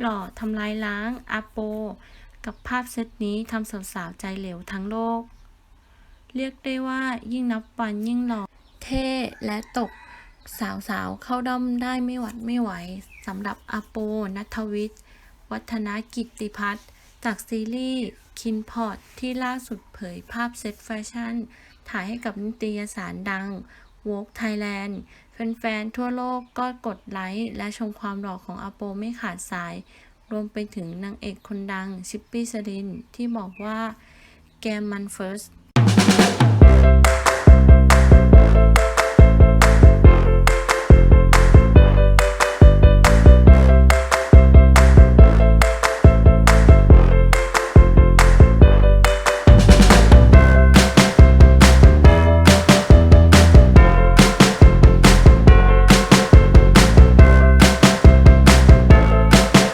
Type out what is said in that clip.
หล่อทำลายล้างอาโป กับภาพเซตนี้ทำสาวๆใจเหลวทั้งโลก เรียกได้ว่ายิ่งนับวันยิ่งหล่อเท่และตกสาวๆเข้าด้อมได้ไม่หวัดไม่ไหวสำหรับอาโปนัทวิทย์ วัฒนกิติพัฒน์จากซีรีส์คินพอตที่ล่าสุดเผยภาพเซตแฟชั่น ถ่ายให้กับนิตยสารดัง Vogue Thailand แฟนๆ ทั่วโลกก็กดไลค์และชมความหล่อของอาโปไม่ขาดสาย รวมไปถึงนางเอกคนดังชิปปี้สรินที่บอกว่าแกมมันเฟิร์ส